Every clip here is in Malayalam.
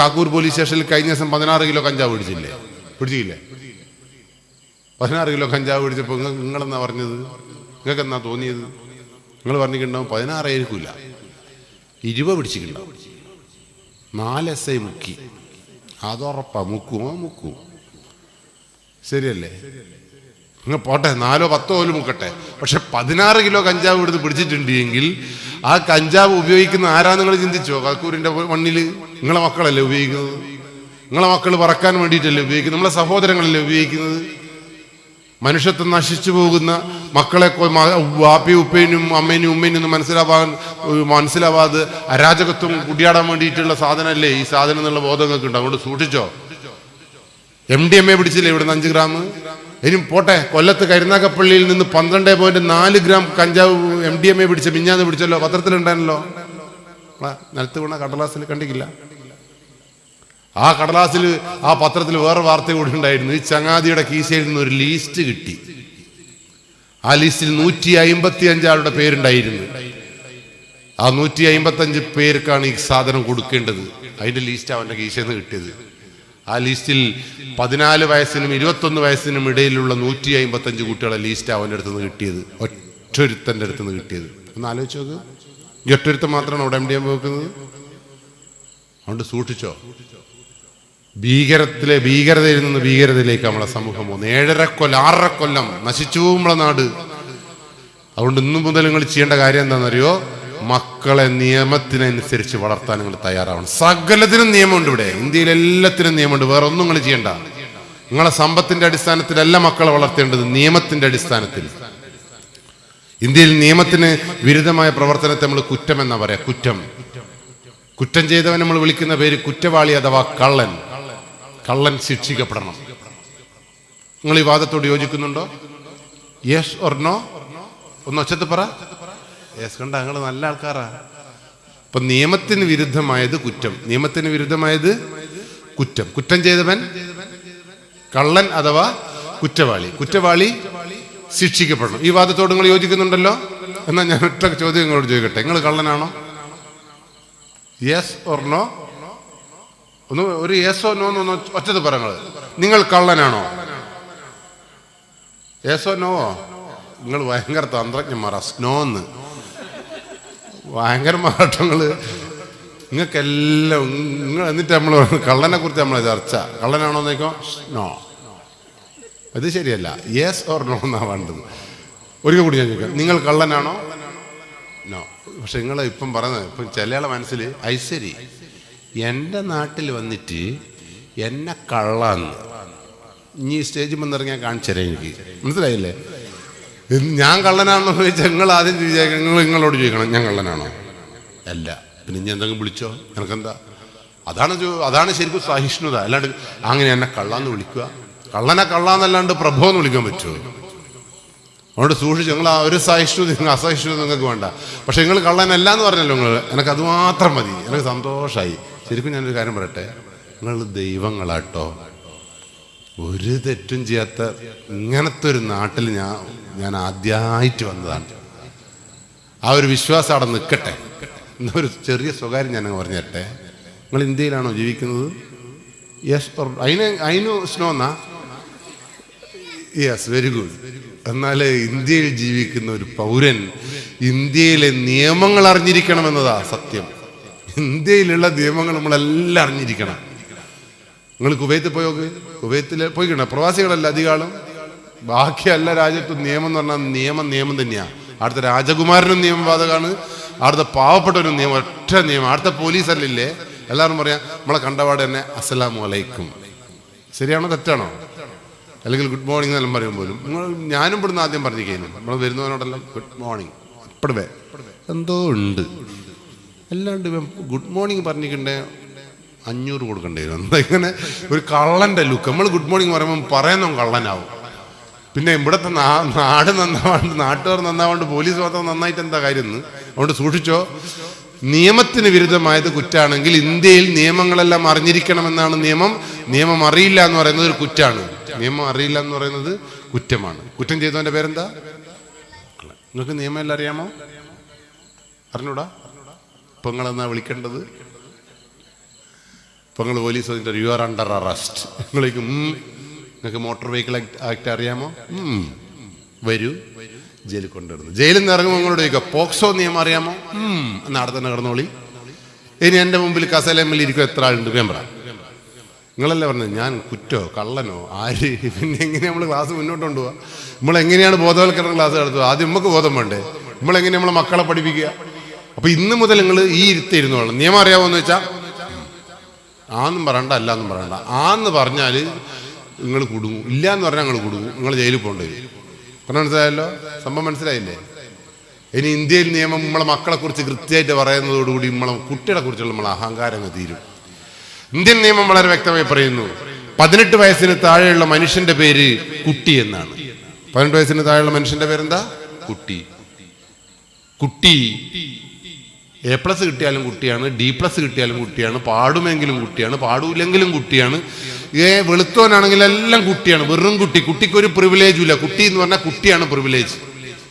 കാക്കൂർ പോലീസ് സ്റ്റേഷനിൽ കഴിഞ്ഞ ദിവസം പതിനാറ് കിലോ കഞ്ചാവ് പിടിച്ചില്ലേ? പിടിച്ചില്ലേ? പതിനാറ് കിലോ കഞ്ചാവ് പിടിച്ചപ്പോൾ നിങ്ങളെന്നാ പറഞ്ഞത്? നിങ്ങൾക്ക് എന്നാ തോന്നിയത്? നിങ്ങൾ പറഞ്ഞിട്ടുണ്ടാവും പതിനാറായിരിക്കില്ല ഇരുപത് പിടിച്ചിട്ടുണ്ടാവും. നാല് എസ് ഐ മുക്കി. അതുറപ്പാ മുക്കുമോ മുക്കും. ശരിയല്ലേ? നിങ്ങൾ പോട്ടെ നാലോ പത്തോ പോലും മുക്കട്ടെ. പക്ഷെ പതിനാറ് കിലോ കഞ്ചാവ് ഇവിടുന്ന് പിടിച്ചിട്ടുണ്ട് എങ്കിൽ ആ കഞ്ചാവ് ഉപയോഗിക്കുന്ന ആരാ നിങ്ങൾ ചിന്തിച്ചോ? കക്കൂരിന്റെ മണ്ണിൽ നിങ്ങളെ മക്കളല്ലേ ഉപയോഗിക്കുന്നത്? നിങ്ങളെ മക്കൾ പറക്കാൻ വേണ്ടിയിട്ടല്ലേ ഉപയോഗിക്കുന്നത്? നമ്മളെ സഹോദരങ്ങളല്ലേ ഉപയോഗിക്കുന്നത്? മനുഷ്യത്വം നശിച്ചു പോകുന്ന മക്കളെ വാപ്പി ഉപ്പേനും അമ്മേനും ഉമ്മേനും ഒന്നും മനസ്സിലാവാൻ മനസ്സിലാവാതെ അരാജകത്വം കുടിയാടാൻ വേണ്ടിയിട്ടുള്ള സാധനമല്ലേ ഈ സാധനം എന്നുള്ള ബോധം നിങ്ങൾക്ക് ഉണ്ട് അതുകൊണ്ട് സൂക്ഷിച്ചോ? എം ഡി എം എ പിടിച്ചില്ലേ ഇവിടുന്ന് അഞ്ച് ഗ്രാം? ഇനി പോട്ടെ കൊല്ലത്ത് കരുനാഗപ്പള്ളിയിൽ നിന്ന് പന്ത്രണ്ട് പോയിന്റ് നാല് ഗ്രാം കഞ്ചാവ് എം ഡി എം എ പിടിച്ച മിഞ്ഞാന്ന് പിടിച്ചല്ലോ പത്രത്തിലുണ്ടായിരുന്നല്ലോ. നിലത്ത് വീണ കടലാസിൽ കണ്ടിക്കില്ല. ആ കടലാസിൽ ആ പത്രത്തിൽ വേറെ വാർത്ത കൂടി ഉണ്ടായിരുന്നു. ഈ ചങ്ങാതിയുടെ കീശയിൽ നിന്ന് ഒരു ലിസ്റ്റ് കിട്ടി. ആ ലിസ്റ്റിൽ നൂറ്റി അയിമ്പത്തി അഞ്ചാളുടെ പേരുണ്ടായിരുന്നു. ആ നൂറ്റി അയിമ്പത്തി അഞ്ച് പേർക്കാണ് ഈ സാധനം കൊടുക്കേണ്ടത്. അതിന്റെ ലിസ്റ്റ് അവന്റെ കീശയിൽ നിന്ന് കിട്ടിയത്. ആ ലിസ്റ്റിൽ പതിനാല് വയസ്സിനും ഇരുപത്തൊന്ന് വയസ്സിനും ഇടയിലുള്ള നൂറ്റി അമ്പത്തഞ്ച് കുട്ടികളെ ലിസ്റ്റ് അവന്റെ അടുത്ത് നിന്ന് കിട്ടിയത്. ഒറ്റൊരുത്തന്റെ അടുത്ത് നിന്ന് കിട്ടിയത്. ഒന്ന് ആലോചിച്ച് നോക്ക്. ഈ ഒറ്റൊരുത്തൻ മാത്രമാണ് അവിടെ എം ഡി എം വെക്കുന്നത്? അതുകൊണ്ട് സൂക്ഷിച്ചോ. ഭീകരത്തിലെ ഭീകരതയിൽ നിന്ന് ഭീകരതയിലേക്ക് നമ്മളെ സമൂഹം പോകുന്നു. ഏഴര കൊല്ലം ആറര കൊല്ലം നശിച്ചു നമ്മളെ നാട്. അതുകൊണ്ട് ഇന്നു മുതൽ നിങ്ങൾ ചെയ്യേണ്ട കാര്യം എന്താണെന്നറിയോ? മക്കളെ നിയമത്തിനനുസരിച്ച് വളർത്താൻ നിങ്ങൾ തയ്യാറാവണം. സകലത്തിനും നിയമമുണ്ട് ഇവിടെ. ഇന്ത്യയിൽ എല്ലാത്തിനും നിയമമുണ്ട്. വേറെ ഒന്നും നിങ്ങൾ ചെയ്യണ്ട. നിങ്ങളെ സമ്പത്തിന്റെ അടിസ്ഥാനത്തിലല്ല മക്കളെ വളർത്തേണ്ടത്. നിയമത്തിന്റെ അടിസ്ഥാനത്തിൽ. ഇന്ത്യയിൽ നിയമത്തിന് വിരുദ്ധമായ പ്രവർത്തനത്തെ നമ്മൾ കുറ്റം എന്നാ പറയാ. കുറ്റം. കുറ്റം ചെയ്തവൻ നമ്മൾ വിളിക്കുന്ന പേര് കുറ്റവാളി അഥവാ കള്ളൻ. കള്ളൻ ശിക്ഷിക്കപ്പെടണം. നിങ്ങൾ ഈ വാദത്തോട് യോജിക്കുന്നുണ്ടോ? യെസ് നോ ഒന്ന് ഒച്ചത്ത് പറ. യെസ് കണ്ട ഞങ്ങൾ നല്ല ആൾക്കാരാ. അപ്പൊ നിയമത്തിന് വിരുദ്ധമായത് കുറ്റം. നിയമത്തിന് വിരുദ്ധമായത് കുറ്റം. കുറ്റം ചെയ്തവൻ കള്ളൻ അഥവാ കുറ്റവാളി. കുറ്റവാളി ശിക്ഷിക്കപ്പെടണം ഈ വാദത്തോട് നിങ്ങൾ യോജിക്കുന്നുണ്ടല്ലോ? എന്നാൽ ഞാൻ ഒറ്റ ചോദ്യം നിങ്ങളോട് ചോദിക്കട്ടെ. നിങ്ങൾ കള്ളനാണോ? യെസ് ഓർ നോ ഒന്ന് ഒരു യെസോ നോ ഒന്ന് ഒറ്റത് പറങ്ങൾ നിങ്ങൾ കള്ളനാണോ? യെസോ നോവോ നിങ്ങൾ ഭയങ്കര തന്ത്രജ്ഞന്മാരാ. സ്നോന്ന് ഭയങ്കരമായിട്ട് മാറ്റങ്ങൾ നിങ്ങൾക്കെല്ലാം നിങ്ങൾ എന്നിട്ട് നമ്മൾ കള്ളനെ കുറിച്ച് നമ്മളെ ചർച്ച. കള്ളനാണോ നോക്കോ നോ അത് ശരിയല്ല. യെസ് ഓർ നോ എന്നാ വേണ്ടത്. ഒരിക്കൽ കൂടി ഞാൻ ചോദിക്കാം. നിങ്ങൾ കള്ളനാണോ? നോ. പക്ഷെ നിങ്ങൾ ഇപ്പം പറഞ്ഞത് ഇപ്പം ചിലയാളെ മനസ്സിൽ ഐശ്വരി എന്റെ നാട്ടിൽ വന്നിട്ട് എന്നെ കള്ളാന്ന്. ഇനി സ്റ്റേജിൽ വന്നിറങ്ങിയാൽ കാണിച്ചു തരാം എനിക്ക്. മനസ്സിലായില്ലേ? ഞാൻ കള്ളനാണെന്ന് ചോദിച്ചാൽ നിങ്ങൾ ആദ്യം ചോദിച്ചാൽ നിങ്ങൾ നിങ്ങളോട് ചോദിക്കണം ഞാൻ കള്ളനാണോ? അല്ല. പിന്നെ ഞാൻ എന്തെങ്കിലും വിളിച്ചോ? നിനക്കെന്താ? അതാണ് അതാണ് ശരിക്കും സഹിഷ്ണുത. അല്ലാണ്ട് അങ്ങനെ എന്നെ കള്ളാന്ന് വിളിക്കുക. കള്ളനെ കള്ളാന്നല്ലാണ്ട് പ്രഭോ എന്ന് വിളിക്കാൻ പറ്റുമോ? അതുകൊണ്ട് സൂക്ഷിച്ച് നിങ്ങൾ ആ ഒരു സഹിഷ്ണുത നിങ്ങൾ അസഹിഷ്ണുത നിങ്ങൾക്ക് വേണ്ട. പക്ഷെ നിങ്ങൾ കള്ളനല്ല എന്ന് പറഞ്ഞല്ലോ നിങ്ങൾ. എനിക്ക് അത് മാത്രം മതി. എനിക്ക് സന്തോഷമായി ശരിക്കും ഞാനൊരു കാര്യം പറയട്ടെ? നിങ്ങൾ ദൈവങ്ങളാട്ടോ. ഒരു തെറ്റും ചെയ്യാത്ത ഇങ്ങനത്തെ ഒരു നാട്ടിൽ ഞാൻ ഞാൻ ആദ്യമായിട്ട് വന്നതാണ്. ആ ഒരു വിശ്വാസം അവിടെ നിൽക്കട്ടെ. എന്നൊരു ചെറിയ സ്വകാര്യം ഞാൻ പറഞ്ഞു തരട്ടെ നിങ്ങൾ ഇന്ത്യയിലാണോ ജീവിക്കുന്നത്? യെസ് അതിന് അതിന് സ്നോ എന്നാ? യെസ് വെരി ഗുഡ് എന്നാൽ ഇന്ത്യയിൽ ജീവിക്കുന്ന ഒരു പൗരൻ ഇന്ത്യയിലെ നിയമങ്ങൾ അറിഞ്ഞിരിക്കണം എന്നതാ സത്യം. ഇന്ത്യയിലുള്ള നിയമങ്ങൾ നമ്മളെല്ലാം അറിഞ്ഞിരിക്കണം. നിങ്ങൾ കുവൈത്തിൽ പോയോ? കുവൈത്തിൽ പോയിക്കണ? പ്രവാസികളല്ല അധികാളും ബാക്കി രാജ്യത്ത് നിയമം എന്ന് പറഞ്ഞാൽ നിയമം നിയമം തന്നെയാണ് അവിടുത്തെ രാജകുമാരനും നിയമബാധകമാണ് അടുത്ത പാവപ്പെട്ടവരും നിയമം ഒറ്റ നിയമം. അവിടുത്തെ പോലീസ് അല്ലില്ലേ എല്ലാവരും പറയാം നമ്മളെ കണ്ടപാട് തന്നെ അസ്സലാമു അലൈക്കും. ശരിയാണോ തെറ്റാണോ? അല്ലെങ്കിൽ ഗുഡ് മോർണിംഗ് എന്നെല്ലാം പറയും പോലും. നിങ്ങൾ ഞാനും ഇവിടുന്ന് ആദ്യം പറഞ്ഞു പറഞ്ഞിരിക്കുന്നു. നമ്മൾ വരുന്നവനോടെല്ലാം ഗുഡ് മോർണിംഗ്. ഇപ്പോഴേ. എന്തോ ഉണ്ട്. അല്ലാണ്ട് ഗുഡ് മോർണിംഗ് പറഞ്ഞിട്ടുണ്ടേ അഞ്ഞൂറ് കൊടുക്കേണ്ടി വരും. എന്താ ഇങ്ങനെ ഒരു കള്ളന്റെ ലുക്ക്. നമ്മൾ ഗുഡ് മോർണിംഗ് പറയുമ്പോൾ പറയുന്ന കള്ളനാവും. പിന്നെ ഇവിടുത്തെ നാട് നന്നാവാണ്ട് നാട്ടുകാർ നന്നാവാണ്ട് പോലീസ് മാത്രം നന്നായിട്ട് എന്താ കാര്യം എന്ന് അതുകൊണ്ട് സൂക്ഷിച്ചോ. നിയമത്തിന് വിരുദ്ധമായത് കുറ്റാണെങ്കിൽ ഇന്ത്യയിൽ നിയമങ്ങളെല്ലാം അറിഞ്ഞിരിക്കണമെന്നാണ് നിയമം. നിയമം അറിയില്ല എന്ന് പറയുന്നത് ഒരു കുറ്റാണ്. നിയമം അറിയില്ല എന്ന് പറയുന്നത് കുറ്റമാണ്. കുറ്റം ചെയ്തവന്റെ പേരെന്താ? നിങ്ങൾക്ക് നിയമം എല്ലാം അറിയാമോ? അറിഞ്ഞൂടാ? ഇപ്പൊ നിങ്ങളെന്നാ വിളിക്കേണ്ടത്? ഇപ്പൊ നിങ്ങൾ police you are under arrest നിങ്ങളേക്ക് നിങ്ങൾക്ക് മോട്ടോർ വെഹിക്കിൾ ആക്ട് അറിയാമോ. വരൂ. ജയിലിൽ കൊണ്ടുവരുന്നു. ജയിലിൽ നിന്ന് ഇറങ്ങുമ്പോൾ നിങ്ങളോട് ചോദിക്കുക പോക്സോ നിയമം അറിയാമോ? നാടെ തന്നെ കിടന്നോളി ഇനി എന്റെ മുമ്പിൽ കസലമ്മിൽ ഇരിക്കും എത്ര ആളുണ്ട്? ഞാൻ പറ. നിങ്ങളല്ലേ പറഞ്ഞത്? ഞാൻ കുറ്റോ കള്ളനോ ആര്? പിന്നെ എങ്ങനെ നമ്മൾ ക്ലാസ് മുന്നോട്ട് കൊണ്ടുപോകുക നമ്മൾ എങ്ങനെയാണ് ബോധവൽക്കരണ ക്ലാസ് നടത്തുക? ആദ്യം നമുക്ക് ബോധം വേണ്ടേ? നമ്മളെങ്ങനെ നമ്മളെ മക്കളെ പഠിപ്പിക്കുക? അപ്പൊ ഇന്ന് മുതൽ നിങ്ങൾ ഈ ഇരുത്തിരുന്നോളാം നിയമം അറിയാമോ എന്ന് വെച്ചാൽ ആന്നും പറയണ്ട അല്ലാന്നും പറയണ്ട. ആന്ന് പറഞ്ഞാൽ നിങ്ങൾ കുടുങ്ങും. ഇല്ല എന്ന് പറഞ്ഞാൽ നിങ്ങൾ കുടുങ്ങും. നിങ്ങൾ ജയിലിൽ പോകേണ്ടി വരും. മനസ്സിലായല്ലോ? സംഭവം മനസ്സിലായില്ലേ? ഇനി ഇന്ത്യയിൽ നിയമം നമ്മളെ മക്കളെ കുറിച്ച് കൃത്യമായിട്ട് പറയുന്നതോടുകൂടി നമ്മളെ കുട്ടികളെ കുറിച്ചുള്ള നമ്മളെ അഹങ്കാരം അങ്ങ് തീരും. ഇന്ത്യൻ നിയമം വളരെ വ്യക്തമായി പറയുന്നു. പതിനെട്ട് വയസ്സിന് താഴെയുള്ള മനുഷ്യന്റെ പേര് കുട്ടി എന്നാണ്. പതിനെട്ട് വയസ്സിന് താഴെയുള്ള മനുഷ്യന്റെ പേരെന്താ? കുട്ടി. കുട്ടി. എ പ്ലസ് കിട്ടിയാലും കുട്ടിയാണ് ഡി പ്ലസ് കിട്ടിയാലും കുട്ടിയാണ് പാടുമെങ്കിലും കുട്ടിയാണ് പാടൂലെങ്കിലും കുട്ടിയാണ്. ഏ വെളുത്തോനാണെങ്കിൽ എല്ലാം കുട്ടിയാണ് വെറും കുട്ടി. കുട്ടിക്കൊരു പ്രിവിലേജും ഇല്ല. കുട്ടി എന്ന് പറഞ്ഞാൽ കുട്ടിയാണ് പ്രിവിലേജ്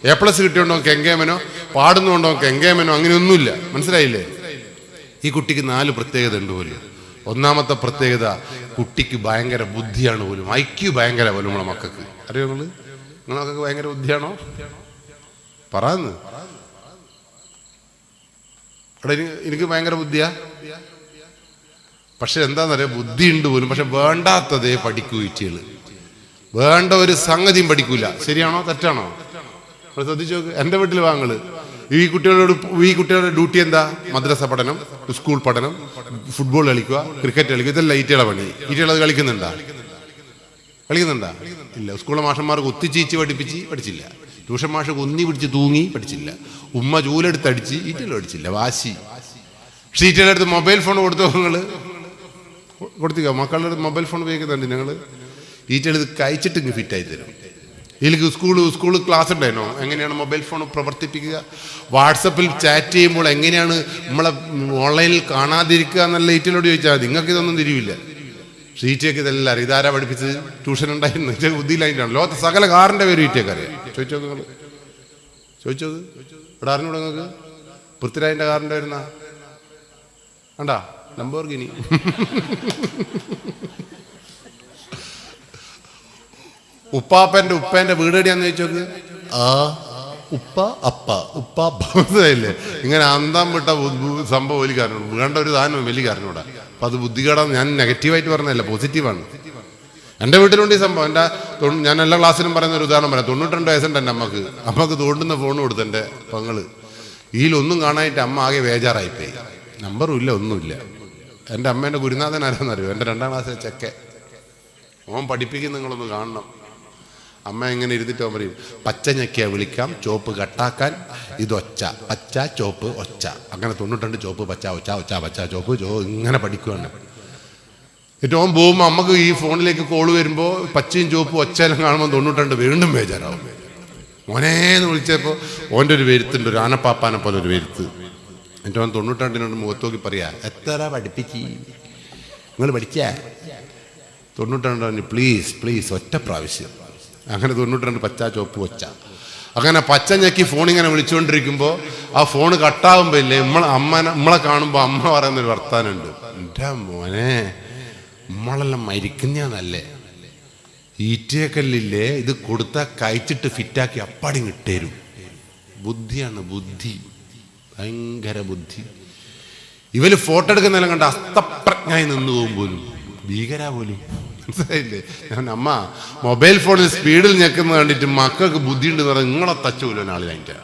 എ പ്ലസ് കിട്ടിയോണ്ടോ കെങ്കേമനോ? പാടുന്നുണ്ടോ കെങ്കേമനോ? അങ്ങനെയൊന്നുമില്ല. മനസ്സിലായില്ലേ? ഈ കുട്ടിക്ക് നാല് പ്രത്യേകത ഉണ്ട് പോലും. ഒന്നാമത്തെ പ്രത്യേകത കുട്ടിക്ക് ഭയങ്കര ബുദ്ധിയാണ് പോലും. ഐക്യു ഭയങ്കര പോലും നമ്മളെ മക്കൾക്ക്. അറിയോ നിങ്ങൾ? നിങ്ങളെ മക്കൾക്ക് ഭയങ്കര ബുദ്ധിയാണോ? പറയാന്ന് ഇനി- എനിക്ക് ഭയങ്കര ബുദ്ധിയാ. പക്ഷെ എന്താണെന്നറിയാം ബുദ്ധിയുണ്ട് പോലും. പക്ഷെ വേണ്ടാത്തതേ പഠിക്കൂ ഇറ്റികൾ വേണ്ട ഒരു സംഗതിയും പഠിക്കൂല. ശരിയാണോ തെറ്റാണോ? ശ്രദ്ധിച്ചു നോക്ക്. എന്റെ വീട്ടിൽ വാങ്ങൾ ഈ കുട്ടികളോട് ഈ കുട്ടികളുടെ ഡ്യൂട്ടി എന്താ? മദ്രസ പഠനം സ്കൂൾ പഠനം ഫുട്ബോൾ കളിക്കുക ക്രിക്കറ്റ് കളിക്കുക ഇതെല്ലാം ഈറ്റയുടെ പണി. ഈറ്റകൾ അത് കളിക്കുന്നുണ്ടാ? കളിക്കുന്നുണ്ടാ? ഇല്ല സ്കൂളിലെ മാഷന്മാർക്ക് ഒത്തിച്ചീച്ച് പഠിപ്പിച്ച് പഠിച്ചില്ല. ട്യൂഷൻ മാഷ് കൊന്നി പിടിച്ച് തൂങ്ങി പഠിച്ചില്ല. ഉമ്മ ചൂലെടുത്ത് അടിച്ച് അടിച്ചില്ല വാശി. പക്ഷേ ഈറ്റകളുടെ അടുത്ത് മൊബൈൽ ഫോൺ കൊടുത്തു നിങ്ങൾ കൊടുത്തിക്കോ? മക്കളുടെ അടുത്ത് മൊബൈൽ ഫോൺ ഉപയോഗിക്കുന്നുണ്ട് ഞങ്ങൾ ഈറ്റെടുത്ത് കഴിച്ചിട്ട് ഇങ്ങ് ഫിറ്റായി തരും. ഇതിലേക്ക് സ്കൂൾ സ്കൂൾ ക്ലാസ് ഉണ്ടായിരുന്നോ? എങ്ങനെയാണ് മൊബൈൽ ഫോൺ പ്രവർത്തിപ്പിക്കുക? വാട്സപ്പിൽ ചാറ്റ് ചെയ്യുമ്പോൾ എങ്ങനെയാണ് നമ്മളെ ഓൺലൈനിൽ കാണാതിരിക്കുക എന്നുള്ള ഈറ്റലോട് ചോദിച്ചാൽ നിങ്ങൾക്ക് ഇതൊന്നും തിരിവില്ല. ഷീറ്റൊക്കെ ഇതെല്ലാം അറിയാം. ഇതാരാ പഠിപ്പിച്ചത്? ട്യൂഷൻ ഉണ്ടായിരുന്നു ഇതൊക്കെ ബുദ്ധിയിലായിട്ടാണ് ലോകത്തെ സകല കാറിന്റെ പേര് ഈറ്റയൊക്കെ അറിയാം. ചോദിച്ചോ നിങ്ങൾ? ചോദിച്ചോ ഇവിടെ അറിഞ്ഞൂടെ നിങ്ങൾക്ക്? പൃഥ്വിരാജിന്റെ കാറിന്റെ വരുന്ന കണ്ടാ? ലംബോർഗിനി. ഉപ്പാപ്പന്റെ ഉപ്പേന്റെ വീട് എവിടെയാന്ന് ചോദിച്ചോക്ക് ആ ഉപ്പ അപ്പ. ഉപ്പ മനസ്സിലായില്ലേ? ഇങ്ങനെ അന്തം വിട്ട സംഭവം വലിയ കാരണം. വേണ്ട ഒരു സാധനം വലിയ കാരണൂടാ അപ്പൊ അത് ബുദ്ധികേടാന്ന് ഞാൻ നെഗറ്റീവായിട്ട് പറഞ്ഞതല്ല പോസിറ്റീവാണ്. എന്റെ വീട്ടിലുണ്ട് ഈ സംഭവം. എന്റെ ഞാൻ എല്ലാ ക്ലാസ്സിലും പറയുന്ന ഒരു ഉദാഹരണം പറയാം. തൊണ്ണൂറ്റിരണ്ട് വയസ്സുണ്ട് എന്റെ അമ്മയ്ക്ക്. അമ്മയ്ക്ക് തോണ്ടുന്ന ഫോൺ കൊടുത്തു എന്റെ പങ്ങൾ. ഇതിലൊന്നും കാണാനായിട്ട് അമ്മ ആകെ ബേജാറായിപ്പോയി. നമ്പറും ഇല്ല ഒന്നുമില്ല. എന്റെ അമ്മേന്റെ ഗുരുനാഥൻ ആരാന്നറിയോ? എന്റെ രണ്ടാം ക്ലാസ്സിലെ ചെക്കെ ഓൻ പഠിപ്പിക്കുന്ന നിങ്ങളൊന്ന് കാണണം. അമ്മ എങ്ങനെ ഇരുന്നിട്ട് അവൻ പറയും പച്ച ഞെക്കിയ വിളിക്കാം ചോപ്പ് കട്ടാക്കാൻ ഇതൊച്ച പച്ച ചോപ്പ് ഒച്ച. അങ്ങനെ തൊണ്ണൂറ്റണ്ട് ചോപ്പ് പച്ച ഒച്ച ഒച്ച പച്ച ചോപ്പ് ചോ ഇങ്ങനെ പഠിക്കുകയാണ് ഏറ്റവും പോകുമ്പോൾ അമ്മയ്ക്ക് ഈ ഫോണിലേക്ക് കോൾ വരുമ്പോൾ പച്ചയും ചോപ്പും ഒച്ചയെല്ലാം കാണുമ്പോൾ തൊണ്ണൂറ്റണ്ട് വീണ്ടും ബേജാറാവും. മോനേന്ന് വിളിച്ചപ്പോൾ ഓന്റെ ഒരു വരുത്തുണ്ട് ഒരു ആനപ്പാപ്പാനെ പോലെ ഒരു വരുത്ത്. എന്റെ ഓൻ തൊണ്ണൂറ്റണ്ടിനോട് മുഖത്ത് നോക്കി പറയാ എത്ര പഠിപ്പിച്ച്? നിങ്ങൾ പഠിച്ചേ? തൊണ്ണൂറ്റിരണ്ട് പറഞ്ഞു പ്ലീസ് പ്ലീസ് ഒറ്റ പ്രാവശ്യം. അങ്ങനെ തൊണ്ണൂറ്റി രണ്ട് പച്ച ചുവപ്പ് ഒച്ച. അങ്ങനെ പച്ച ഞെക്കി ഫോൺ ഇങ്ങനെ വിളിച്ചുകൊണ്ടിരിക്കുമ്പോൾ ആ ഫോൺ കട്ടാവുമ്പോൾ ഇല്ലേ നമ്മളെ അമ്മ നമ്മളെ കാണുമ്പോൾ അമ്മ പറയുന്നൊരു വർത്താനുണ്ട് എന്റെ മോനെ നമ്മളെല്ലാം മരിക്കുന്നതല്ലേ ഈറ്റേക്കല്ലില്ലേ ഇത് കൊടുത്താൽ കഴിച്ചിട്ട് ഫിറ്റാക്കി അപ്പാടി കിട്ടേരും ബുദ്ധിയാണ് ബുദ്ധി. ഭയങ്കര ബുദ്ധി. ഇവർ ഫോട്ടോ എടുക്കുന്നതെല്ലാം കണ്ട് അസ്തപ്രജ്ഞായി നിന്ന് പോകും പോലും ഭീകര പോലും. മനസ്സിലായില്ലേ? ഞാൻ അമ്മ മൊബൈൽ ഫോണിൽ സ്പീഡിൽ ഞെക്കുന്നത് കണ്ടിട്ട് മക്കൾക്ക് ബുദ്ധിയുണ്ട് പറഞ്ഞാൽ നിങ്ങളെ തച്ചൂലോ നാളിലായിട്ട്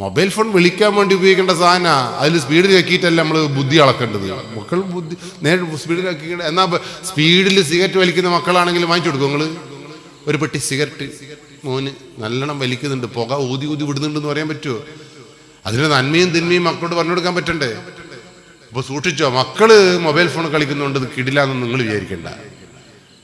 മൊബൈൽ ഫോൺ വിളിക്കാൻ വേണ്ടി ഉപയോഗിക്കേണ്ട സാധന. അതിൽ സ്പീഡിൽ ഞെക്കിയിട്ടല്ല നമ്മൾ ബുദ്ധി അളക്കേണ്ടത്. മക്കൾ ബുദ്ധി നേരെ സ്പീഡിൽ ആക്കിയിട്ട് എന്നാ സ്പീഡിൽ സിഗരറ്റ് വലിക്കുന്ന മക്കളാണെങ്കിൽ വാങ്ങിച്ചു കൊടുക്കും നിങ്ങൾ ഒരു പെട്ടി സിഗരറ്റ് മോന് നല്ലോണം വലിക്കുന്നുണ്ട് പുക ഊതി ഊതി വിടുന്നുണ്ടെന്ന് പറയാൻ പറ്റുമോ അതിന് നന്മയും തിന്മയും മക്കളോട് പറഞ്ഞു കൊടുക്കാൻ പറ്റണ്ടേ? അപ്പോൾ സൂക്ഷിച്ചോ മക്കൾ മൊബൈൽ ഫോൺ കളിക്കുന്നുണ്ട് കിടിലാന്ന് നിങ്ങൾ വിചാരിക്കണ്ട.